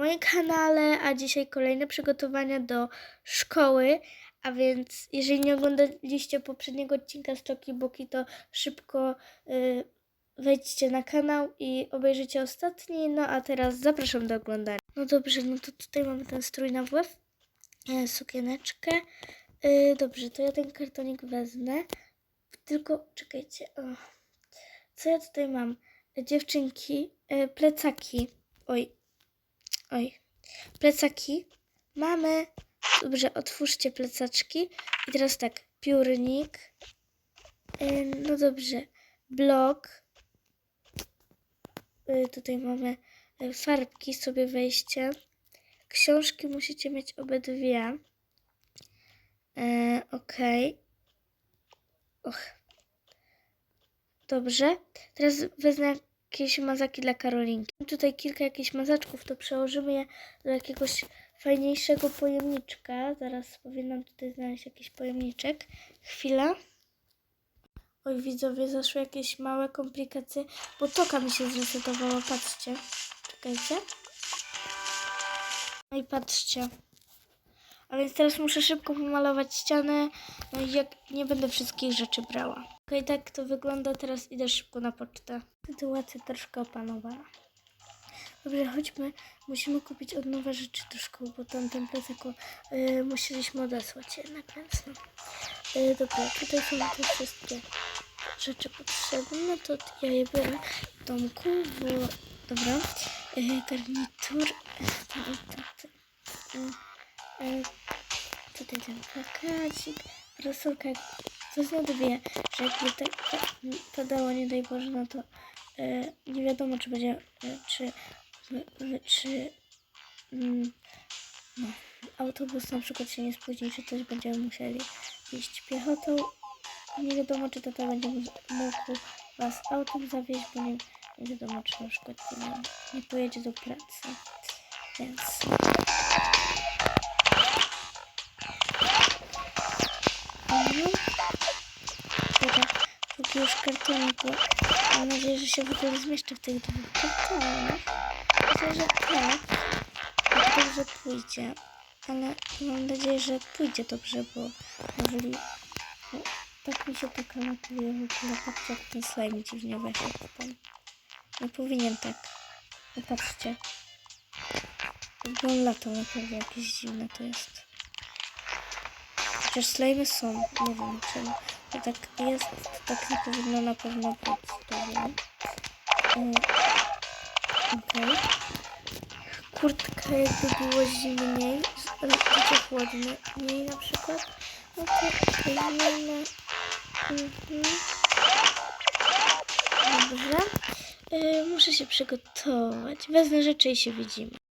moim kanale, a dzisiaj kolejne przygotowania do szkoły. A więc, jeżeli nie oglądaliście poprzedniego odcinka z Toki Boki, to szybko y, wejdźcie na kanał i obejrzyjcie ostatni. No a teraz zapraszam do oglądania. No dobrze, no to tutaj mamy ten strój na WF, e, sukieneczkę. Y, dobrze, to ja ten kartonik wezmę. Tylko czekajcie. O. Co ja tutaj mam? Dziewczynki, y, plecaki. Oj, oj. Plecaki. Mamy. Dobrze, otwórzcie plecaczki. I teraz tak, piórnik. No dobrze, blok. Y, tutaj mamy y, farbki, sobie wejście. Książki musicie mieć obydwie. E, Okej. Och. Dobrze. Teraz wezmę jakieś mazaki dla Karolinki. Mam tutaj kilka jakichś mazaczków, to przełożymy je do jakiegoś fajniejszego pojemniczka. Zaraz powinnam tutaj znaleźć jakiś pojemniczek. Chwila. Oj, widzowie, zaszły jakieś małe komplikacje, bo toka mi się zresetowała. Patrzcie. Czekajcie. No i patrzcie. A więc teraz muszę szybko pomalować ścianę, no i jak nie będę wszystkich rzeczy brała. Okej, tak to wygląda, teraz idę szybko na pocztę. Sytuacja troszkę opanowała. Dobrze, chodźmy. Musimy kupić od nowe rzeczy do szkoły, bo tamten plecak y, musieliśmy odesłać jednak, więc no. Y, dobra, tutaj są te wszystkie rzeczy potrzebne, no to ja je biorę w domku, bo... Dobra. Y, garnitur. Y, tutaj, tutaj, ten plakacik, parasolka. Ważne wie, że jakby tak padało, nie daj Boże, no to y, nie wiadomo, czy będzie, y, czy, czy mm, no, autobus na przykład się nie spóźni, czy też będziemy musieli iść piechotą. Nie wiadomo, czy tata będzie mógł was autem zawieźć, bo nie, nie wiadomo, czy na przykład nie, nie pojedzie do pracy. Więc już kartonik, bo mam nadzieję, że się w ogóle zmieszczę w tych dwóch kartonach. Myślę, że tak. Tak dobrze pójdzie. Ale mam nadzieję, że pójdzie dobrze, bo jeżeli... Bo tak mi się to kanapuje w ogóle. Patrzcie, jak ten slime dziwnie weszedł tam. Nie powinien tak. No patrzcie. Jakby on naprawdę jakieś dziwne to jest. Chociaż slajmy są, nie wiem czemu. To tak jest, to tak nie powinno na pewno być. Dobra. Mm, Okej. Kurtka jakby było zimniej, będzie chłodniej na przykład. No to weźmiemy. Mhm. Dobrze. Y, muszę się przygotować. Wezmę rzeczy i się widzimy.